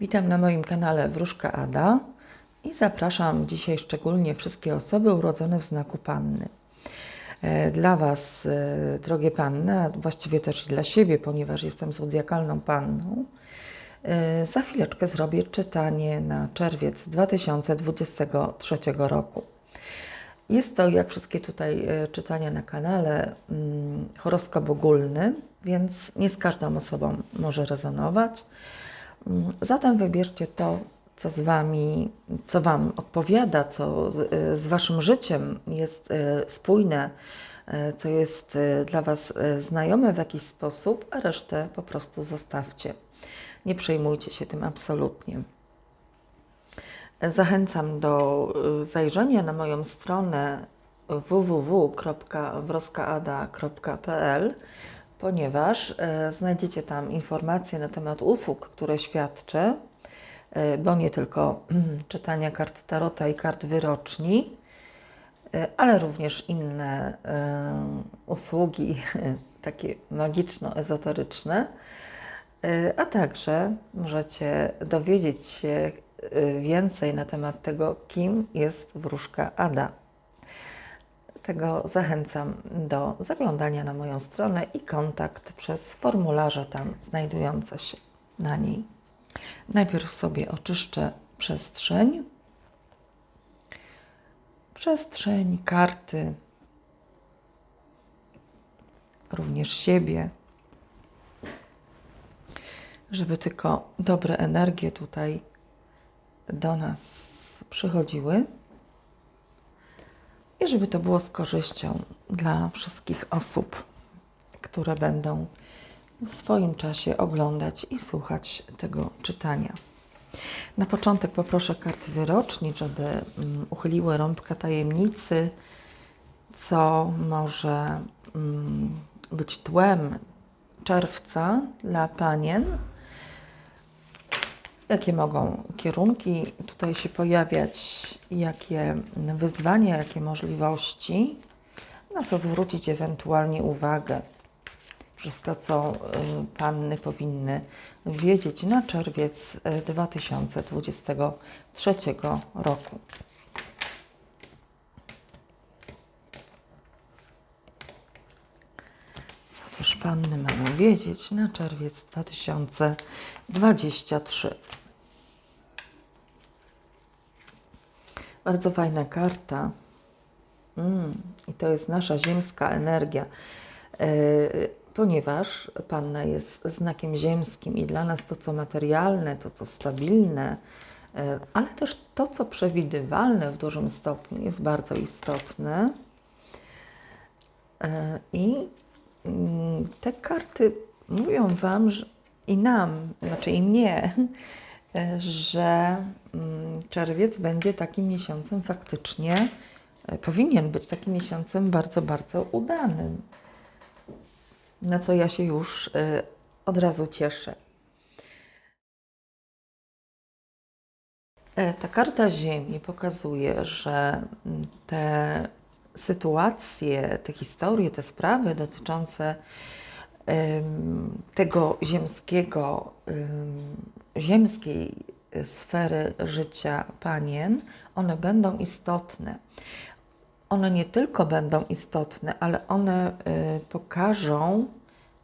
Witam na moim kanale Wróżka Ada i zapraszam dzisiaj szczególnie wszystkie osoby urodzone w znaku Panny. E, Dla Was, e, drogie Panny, a właściwie też dla siebie, ponieważ jestem zodiakalną Panną, e, za chwileczkę zrobię czytanie na czerwiec 2023 roku. Jest to, jak wszystkie tutaj czytania na kanale, mm, horoskop ogólny, więc nie z każdą osobą może rezonować. Zatem wybierzcie to, co z Wami, co Wam odpowiada, co z, z Waszym życiem jest e, spójne, e, co jest e, dla Was znajome w jakiś sposób, a resztę po prostu zostawcie. Nie przejmujcie się tym absolutnie. Zachęcam do zajrzenia na moją stronę www.wroskaada.pl, ponieważ e, znajdziecie tam informacje na temat usług, które świadczę, e, bo nie tylko czytania kart tarota i kart wyroczni, e, ale również inne usługi takie magiczno-ezoteryczne. A także możecie dowiedzieć się więcej na temat tego, kim jest wróżka Ada. Tego zachęcam do zaglądania na moją stronę i kontakt przez formularze tam znajdujące się na niej. Najpierw sobie oczyszczę przestrzeń. Przestrzeń, karty, również siebie żeby tylko dobre energie tutaj do nas przychodziły i żeby to było z korzyścią dla wszystkich osób, które będą w swoim czasie oglądać i słuchać tego czytania. Na początek poproszę karty wyroczni, żeby mm, uchyliły rąbkę tajemnicy, co może mm, być tłem czerwca dla panien. Jakie mogą kierunki tutaj się pojawiać, jakie wyzwania, jakie możliwości, na co zwrócić ewentualnie uwagę. Wszystko, co y, panny powinny wiedzieć na czerwiec y, 2023 roku. Co też panny mają wiedzieć na czerwiec 2023. Bardzo fajna karta. Mm, I to jest nasza ziemska energia, e, ponieważ Panna jest znakiem ziemskim i dla nas to, co materialne, to, co stabilne, e, ale też to, co przewidywalne w dużym stopniu jest bardzo istotne. E, I te karty mówią Wam że, i nam, znaczy i mnie, że mm, czerwiec będzie takim miesiącem faktycznie, e, powinien być takim miesiącem bardzo, bardzo udanym. Na co ja się już e, od razu cieszę. E, Ta karta Ziemi pokazuje, że mm, te sytuacje, te historie, te sprawy dotyczące tego ziemskiego, em, ziemskiej sfery życia panien, one będą istotne. One nie tylko będą istotne, ale one y, pokażą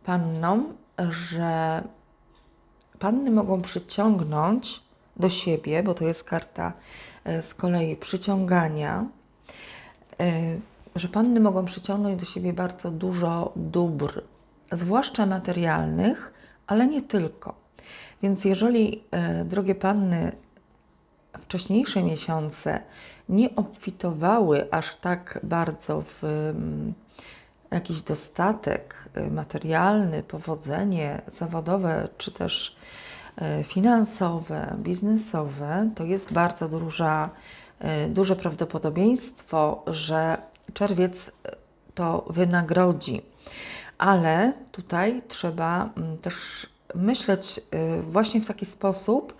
pannom, że panny mogą przyciągnąć do siebie, bo to jest karta e, z kolei przyciągania, że panny mogą przyciągnąć do siebie bardzo dużo dóbr, zwłaszcza materialnych, ale nie tylko. Więc jeżeli, e, drogie panny, wcześniejsze miesiące nie obfitowały aż tak bardzo w mm, jakiś dostatek y, materialny, powodzenie zawodowe, czy też y, finansowe, biznesowe, to jest bardzo duża, y, duże prawdopodobieństwo, że czerwiec y, to wynagrodzi. Ale tutaj trzeba mm, też myśleć y, właśnie w taki sposób,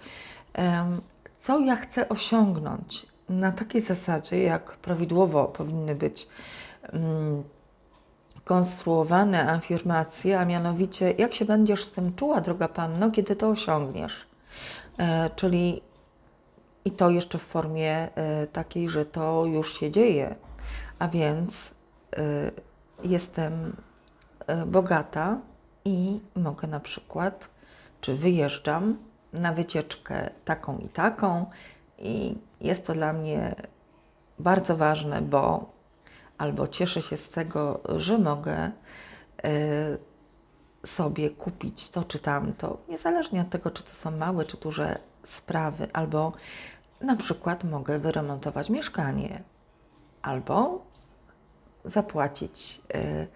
co ja chcę osiągnąć na takiej zasadzie, jak prawidłowo powinny być mm, konstruowane afirmacje, a mianowicie jak się będziesz z tym czuła, droga Panno, kiedy to osiągniesz. E, czyli i to jeszcze w formie e, takiej, że to już się dzieje, a więc e, jestem e, bogata i mogę na przykład, czy wyjeżdżam na wycieczkę taką i taką, i jest to dla mnie bardzo ważne, bo albo cieszę się z tego, że mogę sobie kupić to czy tamto, niezależnie od tego, czy to są małe czy duże sprawy, albo na przykład mogę wyremontować mieszkanie, albo zapłacić e,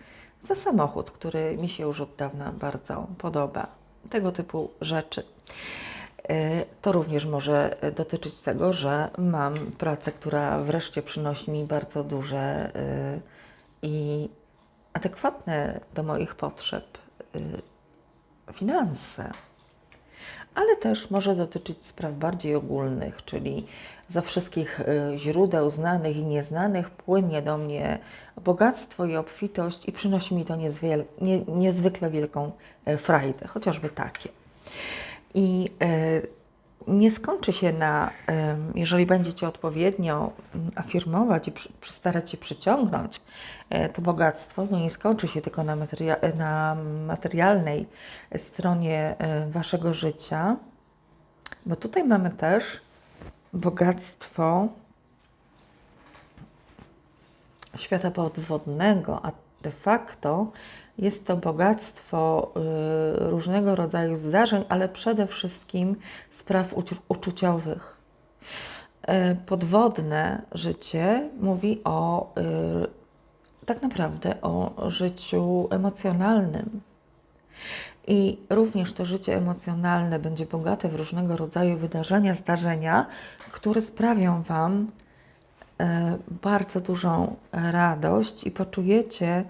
za samochód, który mi się już od dawna bardzo podoba. Tego typu rzeczy. E, To również może dotyczyć tego, że mam pracę, która wreszcie przynosi mi bardzo duże e, i adekwatne do moich potrzeb finanse. Ale też może dotyczyć spraw bardziej ogólnych, czyli ze wszystkich e, źródeł znanych i nieznanych płynie do mnie bogactwo i obfitość i przynosi mi to niezwiel- nie, niezwykle wielką e, frajdę, chociażby takie. I e, nie skończy się na, jeżeli będziecie odpowiednio mm, afirmować i starać się przyciągnąć e, to bogactwo, no nie skończy się tylko na, materia- na materialnej stronie e, waszego życia, bo tutaj mamy też bogactwo świata podwodnego, a de facto jest to bogactwo y, różnego rodzaju zdarzeń, ale przede wszystkim spraw uczu- uczuciowych. Y, Podwodne życie mówi o y, tak naprawdę o życiu emocjonalnym. I również to życie emocjonalne będzie bogate w różnego rodzaju wydarzenia, zdarzenia, które sprawią Wam bardzo dużą radość i poczujecie,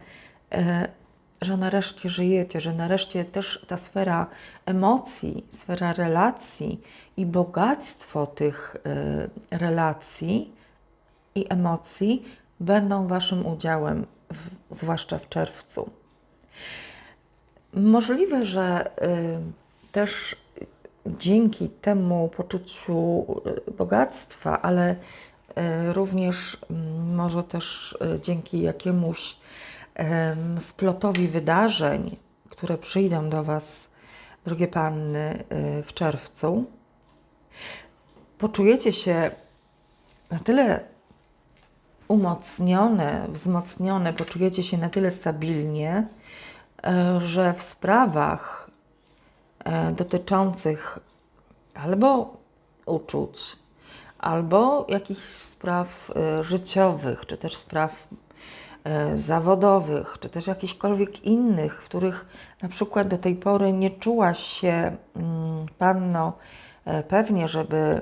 że nareszcie żyjecie, że nareszcie też ta sfera emocji, sfera relacji i bogactwo tych e, relacji i emocji będą Waszym udziałem, w, zwłaszcza w czerwcu. Możliwe, że y, też dzięki temu poczuciu y, bogactwa, ale y, również mm, może też y, dzięki jakiemuś em, splotowi wydarzeń, które przyjdą do Was, drogie panny, y, w czerwcu, poczujecie się na tyle umocnione, wzmocnione, poczujecie się na tyle stabilnie, e, że w sprawach e, dotyczących albo uczuć, albo jakichś spraw e, życiowych, czy też spraw zawodowych, czy też jakichkolwiek innych, w których na przykład do tej pory nie czułaś się, mm, panno, e, pewnie, żeby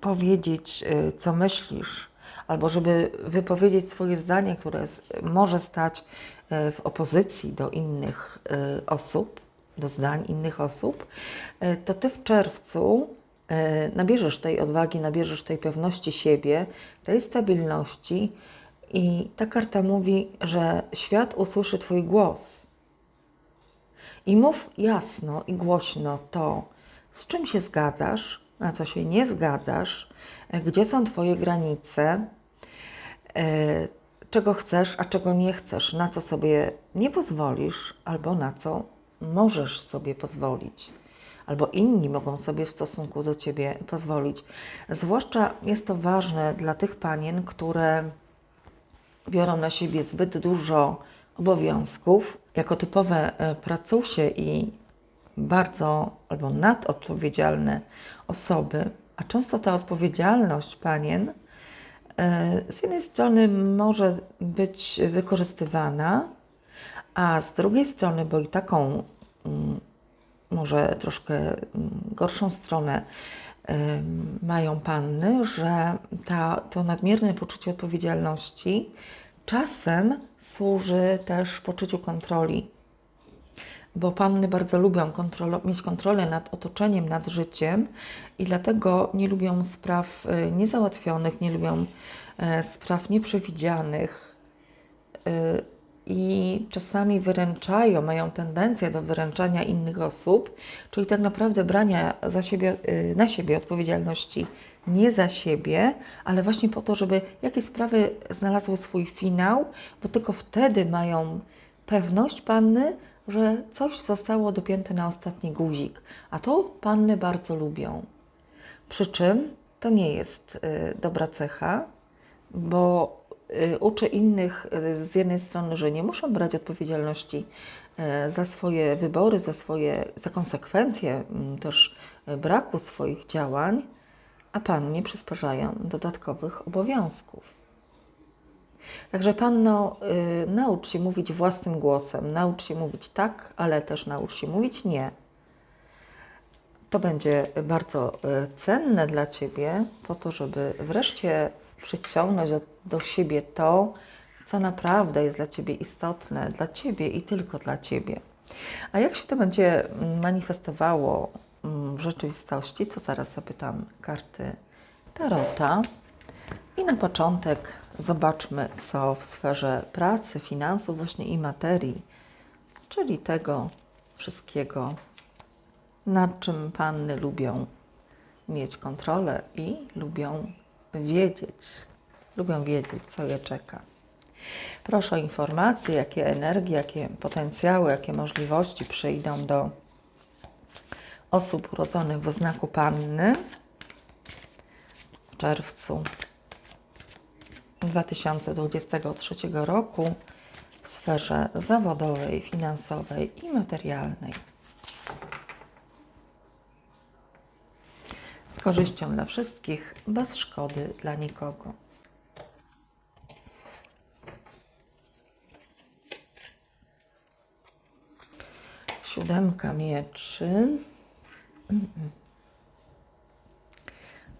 powiedzieć, y, co myślisz, albo żeby wypowiedzieć swoje zdanie, które może stać w opozycji do innych osób, do zdań innych osób, to ty w czerwcu nabierzesz tej odwagi, nabierzesz tej pewności siebie, tej stabilności i ta karta mówi, że świat usłyszy Twój głos. I mów jasno i głośno to, z czym się zgadzasz, na co się nie zgadzasz, gdzie są Twoje granice, e, czego chcesz, a czego nie chcesz, na co sobie nie pozwolisz, albo na co możesz sobie pozwolić, albo inni mogą sobie w stosunku do Ciebie pozwolić. Zwłaszcza jest to ważne dla tych panien, które biorą na siebie zbyt dużo obowiązków. Jako typowe e, pracusie i bardzo albo nadodpowiedzialne osoby, a często ta odpowiedzialność panien e, z jednej strony może być wykorzystywana, a z drugiej strony, bo i taką mm, może troszkę mm, gorszą stronę mają panny, że ta, to nadmierne poczucie odpowiedzialności czasem służy też poczuciu kontroli bo panny bardzo lubią kontrolo- mieć kontrolę nad otoczeniem, nad życiem i dlatego nie lubią spraw y, niezałatwionych, nie lubią e, spraw nieprzewidzianych. I czasami wyręczają, mają tendencję do wyręczania innych osób, czyli tak naprawdę brania za siebie, y, na siebie odpowiedzialności nie za siebie, ale właśnie po to, żeby jakieś sprawy znalazły swój finał, bo tylko wtedy mają pewność panny, że coś zostało dopięte na ostatni guzik, a to panny bardzo lubią. Przy czym to nie jest y, dobra cecha, bo y, uczy innych y, z jednej strony, że nie muszą brać odpowiedzialności y, za swoje wybory, za swoje, za konsekwencje mm, też braku swoich działań, a pannie przysparzają dodatkowych obowiązków. Także panno, y, naucz się mówić własnym głosem, naucz się mówić tak, ale też naucz się mówić nie. To będzie bardzo cenne dla Ciebie, po to, żeby wreszcie przyciągnąć do, do siebie to, co naprawdę jest dla Ciebie istotne, dla Ciebie i tylko dla Ciebie. A jak się to będzie mm, manifestowało mm, w rzeczywistości, to zaraz zapytam karty Tarota. I na początek zobaczmy, co w sferze pracy, finansów, właśnie i materii, czyli tego wszystkiego, nad czym panny lubią mieć kontrolę i lubią wiedzieć, lubią wiedzieć, co je czeka. Proszę o informacje, jakie energie, jakie potencjały, jakie możliwości przyjdą do osób urodzonych w znaku panny w czerwcu 2023 roku w sferze zawodowej, finansowej i materialnej. Z korzyścią dla wszystkich, bez szkody dla nikogo. Siódemka mieczy.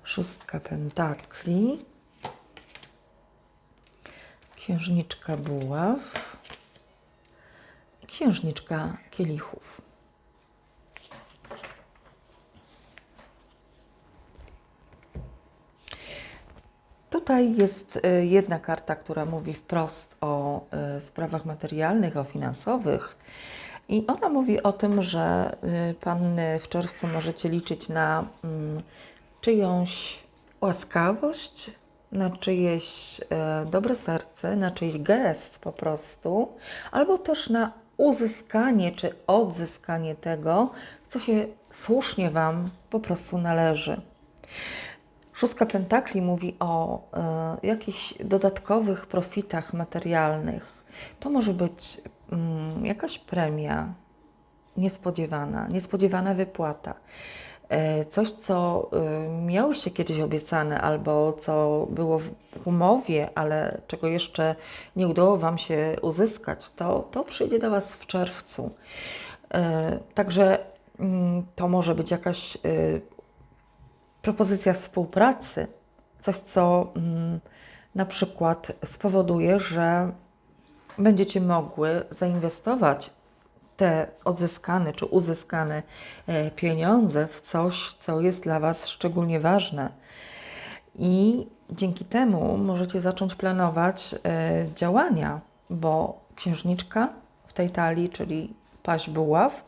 Szóstka pentakli. Księżniczka buław. Księżniczka kielichów. Tutaj jest y, jedna karta, która mówi wprost o y, sprawach materialnych, o finansowych. I ona mówi o tym, że y, panny w czerwcu możecie liczyć na mm, czyjąś łaskawość, na czyjeś dobre serce, na czyjś gest po prostu, albo też na uzyskanie czy odzyskanie tego, co się słusznie Wam po prostu należy. Szóstka Pentakli mówi o e, jakichś dodatkowych profitach materialnych. To może być mm, jakaś premia niespodziewana, niespodziewana wypłata. E, coś, co y, miałyście kiedyś obiecane, albo co było w umowie, ale czego jeszcze nie udało Wam się uzyskać, to, to przyjdzie do Was w czerwcu. E, Także mm, to może być jakaś y, propozycja współpracy, coś, co mm, na przykład spowoduje, że będziecie mogły zainwestować te odzyskane czy uzyskane e, pieniądze w coś, co jest dla Was szczególnie ważne. I dzięki temu możecie zacząć planować e, działania, bo księżniczka w tej talii, czyli paź buław,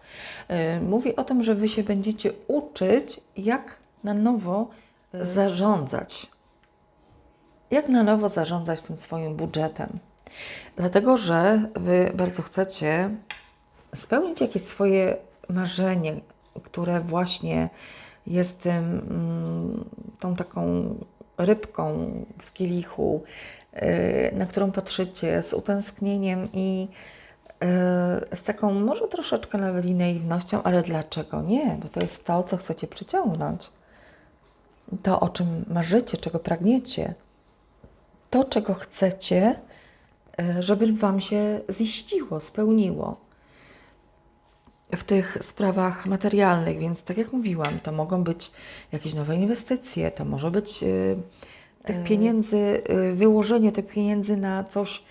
e, mówi o tym, że Wy się będziecie uczyć, jak na nowo zarządzać. Jak na nowo zarządzać tym swoim budżetem. Dlatego, że Wy bardzo chcecie spełnić jakieś swoje marzenie, które właśnie jest tym, mm, tą taką rybką w kielichu, y, na którą patrzycie z utęsknieniem i y, z taką może troszeczkę nawet naiwnością, ale dlaczego nie? Bo to jest to, co chcecie przyciągnąć. To, o czym marzycie, czego pragniecie. To, czego chcecie, y, żeby Wam się ziściło, spełniło w tych sprawach materialnych, więc tak jak mówiłam, to mogą być jakieś nowe inwestycje, to może być y, tych pieniędzy, y, wyłożenie tych pieniędzy na coś,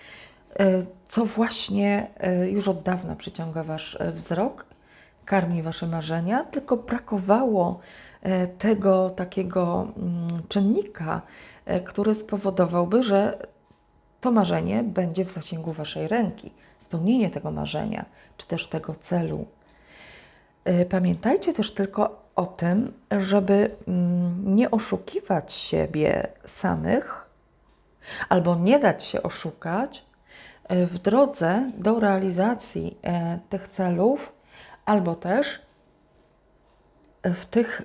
co właśnie już od dawna przyciąga Wasz wzrok, karmi Wasze marzenia, tylko brakowało tego takiego mm, czynnika, y, który spowodowałby, że to marzenie będzie w zasięgu Waszej ręki, spełnienie tego marzenia, czy też tego celu. Y, Pamiętajcie też tylko o tym, żeby mm, nie oszukiwać siebie samych albo nie dać się oszukać w drodze do realizacji e, tych celów, albo też w, tych,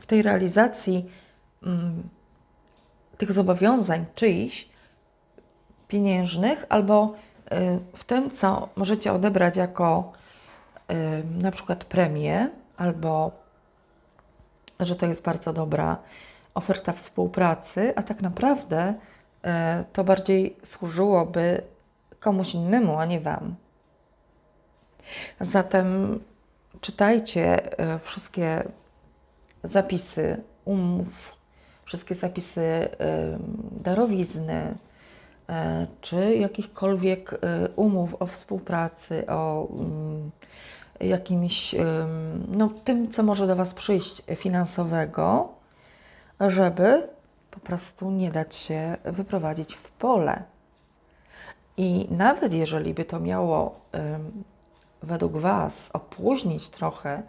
w tej realizacji tych zobowiązań czyichś pieniężnych, albo y, w tym, co możecie odebrać jako na przykład premię, albo że to jest bardzo dobra oferta współpracy, a tak naprawdę y, to bardziej służyłoby komuś innemu, a nie Wam. Zatem czytajcie e, wszystkie zapisy umów, wszystkie zapisy darowizny, e, czy jakichkolwiek e, umów o współpracy, o mm, jakimś, no, tym, co może do Was przyjść finansowego, żeby po prostu nie dać się wyprowadzić w pole. I nawet jeżeli by to miało według Was opóźnić trochę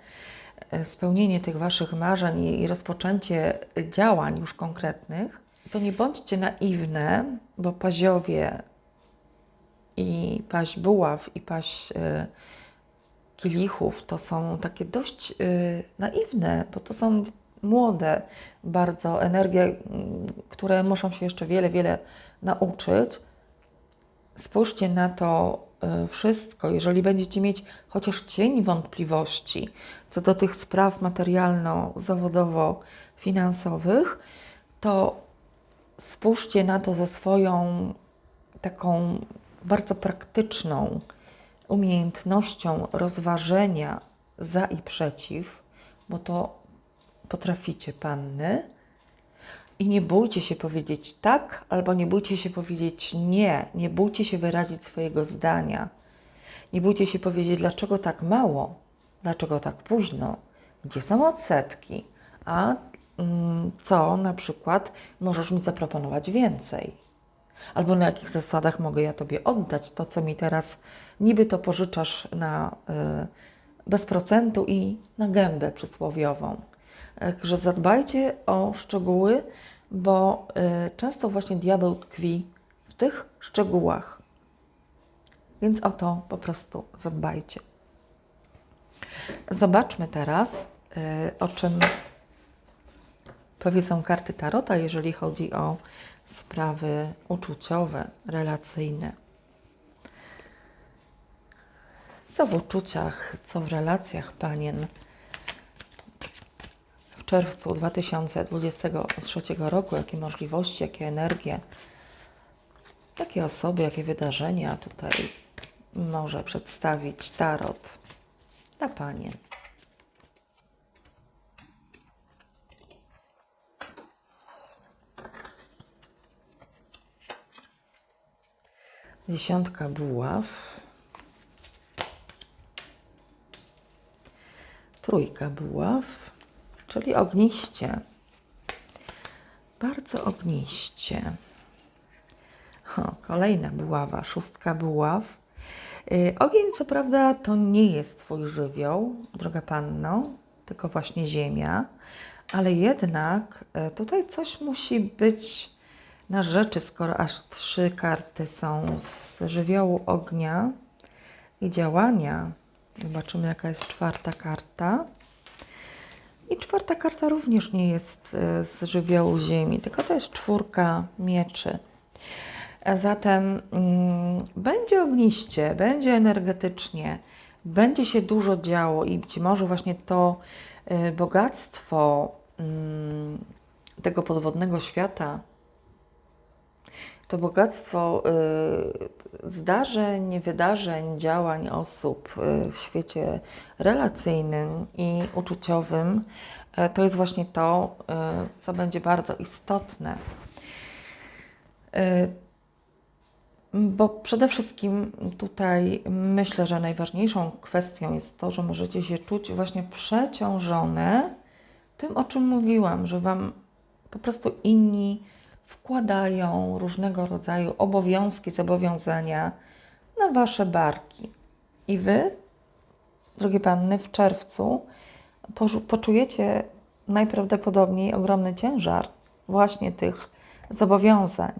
e, spełnienie tych Waszych marzeń i rozpoczęcie działań już konkretnych, to nie bądźcie naiwne, bo paziowie i paź buław i paź e, kielichów to są takie dość e, naiwne, bo to są młode bardzo energie, m, które muszą się jeszcze wiele, wiele nauczyć. Spójrzcie na to y, wszystko, jeżeli będziecie mieć chociaż cień wątpliwości co do tych spraw materialno-zawodowo-finansowych, to spójrzcie na to ze swoją taką bardzo praktyczną umiejętnością rozważenia za i przeciw, bo to potraficie panny. I nie bójcie się powiedzieć tak, albo nie bójcie się powiedzieć nie. Nie bójcie się wyrazić swojego zdania. Nie bójcie się powiedzieć, dlaczego tak mało, dlaczego tak późno, gdzie są odsetki, a mm, co na przykład możesz mi zaproponować więcej. Albo na jakich zasadach mogę ja Tobie oddać to, co mi teraz niby to pożyczasz na, y, bez procentu i na gębę przysłowiową. Także zadbajcie o szczegóły, bo y, często właśnie diabeł tkwi w tych szczegółach. Więc o to po prostu zadbajcie. Zobaczmy teraz, y, o czym powiedzą karty Tarota, jeżeli chodzi o sprawy uczuciowe, relacyjne. Co w uczuciach, co w relacjach panien czerwcu 2023 roku, jakie możliwości, jakie energie, jakie osoby, jakie wydarzenia tutaj może przedstawić Tarot dla panien. Dziesiątka buław. Trójka buław, czyli ogniście. Bardzo ogniście. O, kolejna buława, szóstka buław. Y, Ogień, co prawda, to nie jest Twój żywioł, droga panno, tylko właśnie ziemia, ale jednak y, tutaj coś musi być na rzeczy, skoro aż trzy karty są z żywiołu ognia i działania. Zobaczymy, jaka jest czwarta karta. I czwarta karta również nie jest y, z żywiołu ziemi, tylko to jest czwórka mieczy. Zatem mm, będzie ogniście, będzie energetycznie, będzie się dużo działo i być może właśnie to y, bogactwo mm, tego podwodnego świata, to bogactwo y, zdarzeń, wydarzeń, działań osób y, w świecie relacyjnym i uczuciowym, y, to jest właśnie to, co będzie bardzo istotne. Bo przede wszystkim tutaj myślę, że najważniejszą kwestią jest to, że możecie się czuć właśnie przeciążone tym, o czym mówiłam, że Wam po prostu inni wkładają różnego rodzaju obowiązki, zobowiązania na wasze barki. I wy, drogie panny, w czerwcu poczu- poczujecie najprawdopodobniej ogromny ciężar właśnie tych zobowiązań.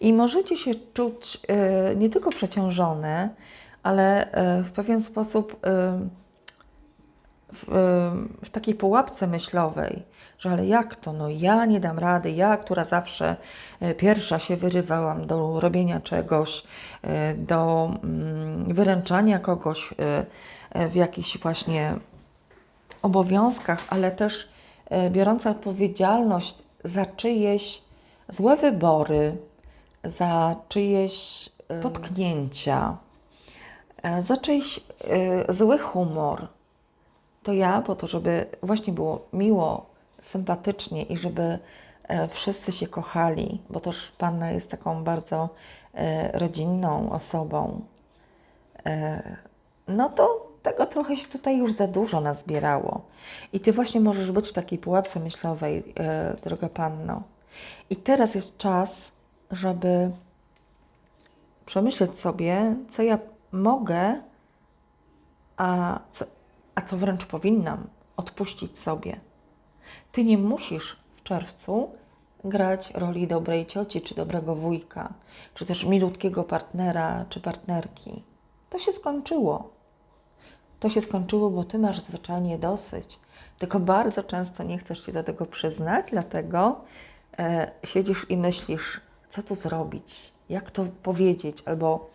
I możecie się czuć e, nie tylko przeciążone, ale e, w pewien sposób e, w, w takiej pułapce myślowej, że ale jak to, no ja nie dam rady, ja, która zawsze e, pierwsza się wyrywałam do robienia czegoś, e, do mm, wyręczania kogoś e, w jakichś właśnie obowiązkach, ale też biorąca odpowiedzialność za czyjeś złe wybory, za czyjeś potknięcia, za czyjś zły humor. To ja, po to, żeby właśnie było miło, sympatycznie i żeby e, wszyscy się kochali, bo też Panna jest taką bardzo e, rodzinną osobą, e, no to tego trochę się tutaj już za dużo nazbierało. I Ty właśnie możesz być w takiej pułapce myślowej, droga Panno. I teraz jest czas, żeby przemyśleć sobie, co ja mogę, a co, a co wręcz powinnam odpuścić sobie. Ty nie musisz w czerwcu grać roli dobrej cioci, czy dobrego wujka, czy też milutkiego partnera, czy partnerki. To się skończyło. To się skończyło, bo ty masz zwyczajnie dosyć. Tylko bardzo często nie chcesz się do tego przyznać, dlatego e, siedzisz i myślisz, co tu zrobić, jak to powiedzieć, albo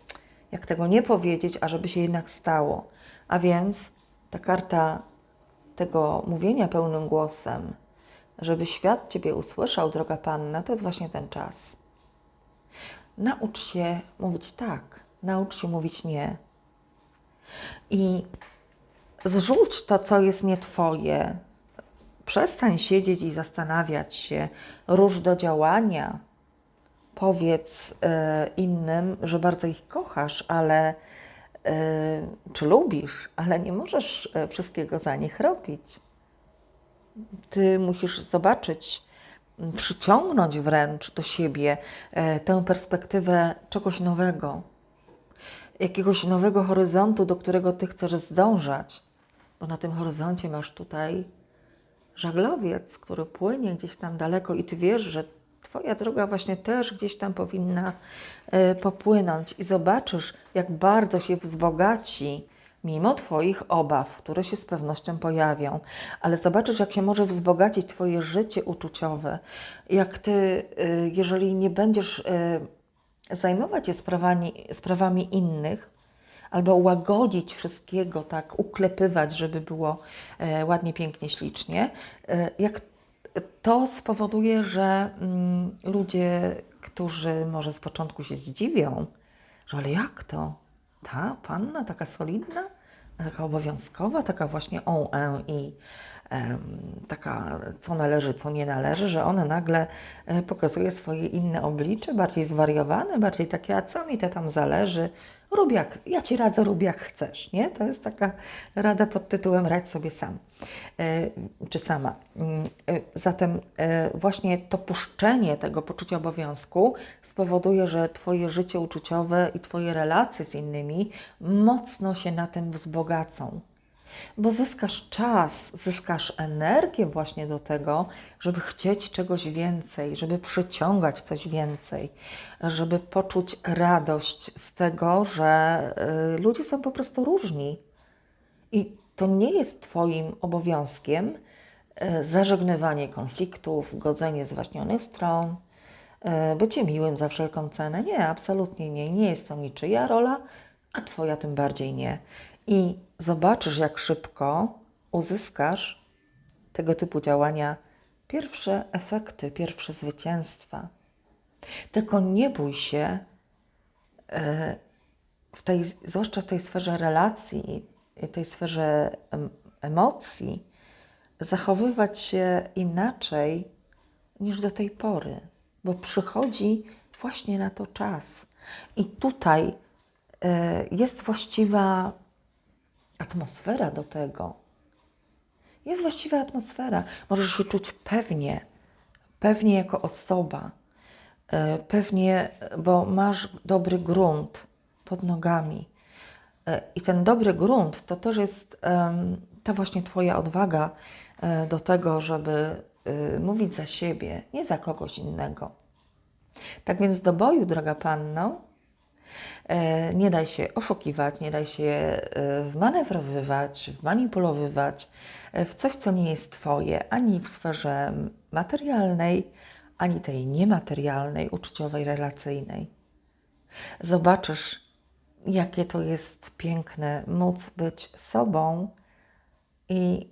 jak tego nie powiedzieć, a żeby się jednak stało. A więc ta karta tego mówienia pełnym głosem, żeby świat Ciebie usłyszał, droga Panna, to jest właśnie ten czas. Naucz się mówić tak, naucz się mówić nie. I zrzuć to, co jest nie Twoje. Przestań siedzieć i zastanawiać się, rusz do działania. Powiedz e, innym, że bardzo ich kochasz, ale czy lubisz, ale nie możesz e, wszystkiego za nich robić. Ty musisz zobaczyć, m, przyciągnąć wręcz do siebie e, tę perspektywę czegoś nowego, jakiegoś nowego horyzontu, do którego ty chcesz zdążać, bo na tym horyzoncie masz tutaj żaglowiec, który płynie gdzieś tam daleko i ty wiesz, że twoja droga właśnie też gdzieś tam powinna e, popłynąć. I zobaczysz, jak bardzo się wzbogaci mimo twoich obaw, które się z pewnością pojawią, ale zobaczysz, jak się może wzbogacić twoje życie uczuciowe, jak ty, e, jeżeli nie będziesz e, zajmować się sprawami, sprawami innych, albo łagodzić wszystkiego, tak, uklepywać, żeby było ładnie, pięknie, ślicznie, jak to spowoduje, że mm, ludzie, którzy może z początku się zdziwią, że ale jak to? Ta panna taka solidna, taka obowiązkowa, taka właśnie on en i em, taka co należy, co nie należy, że ona nagle e, pokazuje swoje inne oblicze, bardziej zwariowane, bardziej takie, a co mi to tam zależy? Rób jak, ja Ci radzę, rób jak chcesz, nie? To jest taka rada pod tytułem radź sobie sam, e, czy sama. Mm, e, Zatem e, właśnie to puszczenie tego poczucia obowiązku spowoduje, że Twoje życie uczuciowe i Twoje relacje z innymi mocno się na tym wzbogacą bo zyskasz czas, zyskasz energię właśnie do tego, żeby chcieć czegoś więcej, żeby przyciągać coś więcej, żeby poczuć radość z tego, że y, ludzie są po prostu różni. I to nie jest Twoim obowiązkiem y, zażegnywanie konfliktów, godzenie zwaśnionych stron, y, bycie miłym za wszelką cenę. Nie, absolutnie nie. Nie jest to niczyja rola, a Twoja tym bardziej nie. I zobaczysz, jak szybko uzyskasz tego typu działania pierwsze efekty, pierwsze zwycięstwa. Tylko nie bój się e, w tej, zwłaszcza w tej sferze relacji, tej sferze em, emocji, zachowywać się inaczej niż do tej pory, bo przychodzi właśnie na to czas. I tutaj e, jest właściwa atmosfera do tego. Jest właściwa atmosfera. Możesz się czuć pewnie, pewnie jako osoba, e, pewnie, bo masz dobry grunt, pod nogami. E, I ten dobry grunt to też jest ta właśnie Twoja odwaga e, do tego, żeby y, mówić za siebie, nie za kogoś innego. Tak więc do boju, droga panno, nie daj się oszukiwać, nie daj się e, wmanewrowywać, wmanipulowywać e, w coś, co nie jest Twoje, ani w sferze materialnej, ani tej niematerialnej, uczuciowej, relacyjnej. Zobaczysz, jakie to jest piękne móc być sobą i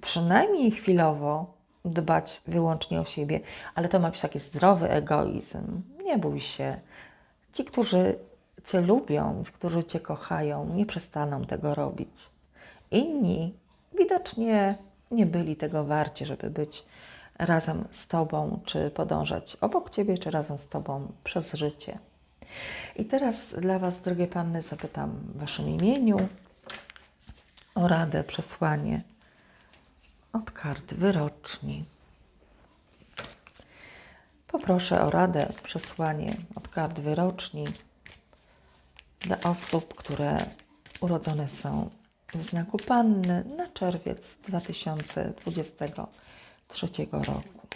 przynajmniej chwilowo dbać wyłącznie o siebie, ale to ma być taki zdrowy egoizm. Nie bój się. Ci, którzy Cię lubią, którzy Cię kochają, nie przestaną tego robić. Inni widocznie nie byli tego warci, żeby być razem z Tobą, czy podążać obok Ciebie, czy razem z Tobą przez życie. I teraz dla Was, drogie panny, zapytam w Waszym imieniu o radę, przesłanie od kart wyroczni. Poproszę o radę, przesłanie od kart wyroczni dla osób, które urodzone są w znaku Panny na czerwiec 2023 roku.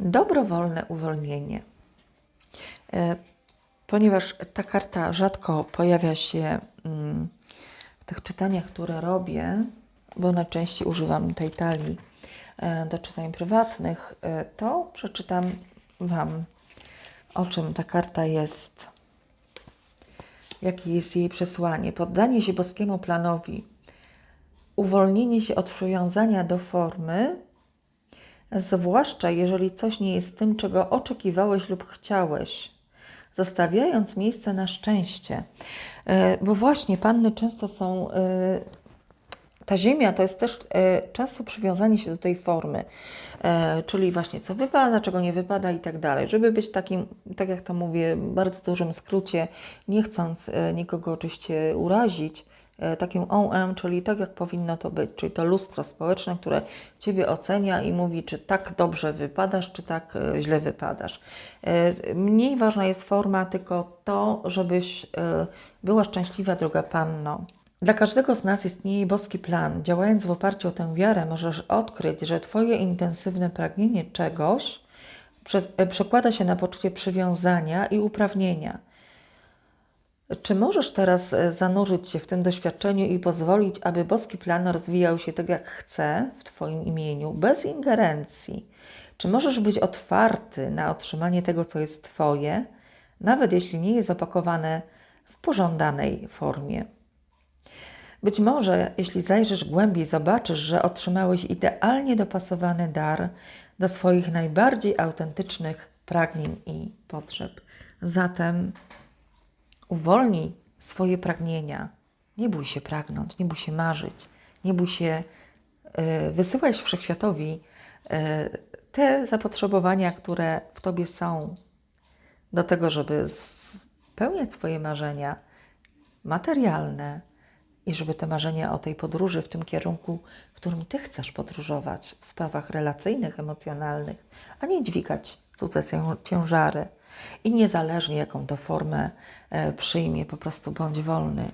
Dobrowolne uwolnienie. Ponieważ ta karta rzadko pojawia się mm, w tych czytaniach, które robię, bo najczęściej używam tej talii e, do czytań prywatnych, e, to przeczytam Wam, o czym ta karta jest, jakie jest jej przesłanie. Poddanie się boskiemu planowi, uwolnienie się od przywiązania do formy, zwłaszcza jeżeli coś nie jest tym, czego oczekiwałeś lub chciałeś, zostawiając miejsce na szczęście. E, Bo właśnie panny często są. e, Ta ziemia to jest też e, często przywiązanie się do tej formy, czyli właśnie co wypada, czego nie wypada i tak dalej. Żeby być takim, tak jak to mówię, bardzo dużym skrócie, nie chcąc nikogo oczywiście urazić, takim OM, czyli tak jak powinno to być, czyli to lustro społeczne, które Ciebie ocenia i mówi, czy tak dobrze wypadasz, czy tak e, źle wypadasz. E, Mniej ważna jest forma, tylko to, żebyś e, była szczęśliwa, droga Panno. Dla każdego z nas istnieje boski plan. Działając w oparciu o tę wiarę, możesz odkryć, że Twoje intensywne pragnienie czegoś prze- e, przekłada się na poczucie przywiązania i uprawnienia. Czy możesz teraz e, zanurzyć się w tym doświadczeniu i pozwolić, aby boski plan rozwijał się tak, jak chce w Twoim imieniu, bez ingerencji? Czy możesz być otwarty na otrzymanie tego, co jest Twoje, nawet jeśli nie jest opakowane w pożądanej formie? Być może, jeśli zajrzysz głębiej, zobaczysz, że otrzymałeś idealnie dopasowany dar do swoich najbardziej autentycznych pragnień i potrzeb. Zatem uwolnij swoje pragnienia. Nie bój się pragnąć, nie bój się marzyć, nie bój się y, wysyłać wszechświatowi y, te zapotrzebowania, które w tobie są, do tego, żeby spełniać swoje marzenia materialne i żeby te marzenia o tej podróży w tym kierunku, w którym ty chcesz podróżować, w sprawach relacyjnych, emocjonalnych, a nie dźwigać cudze cię- ciężary. I niezależnie jaką to formę e, przyjmie, po prostu bądź wolny.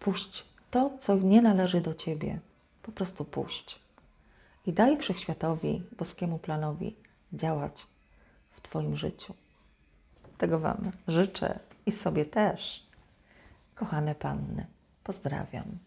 Puść to, co nie należy do ciebie. Po prostu puść. I daj wszechświatowi, boskiemu planowi działać w Twoim życiu. Tego Wam życzę i sobie też. Kochane panny, pozdrawiam.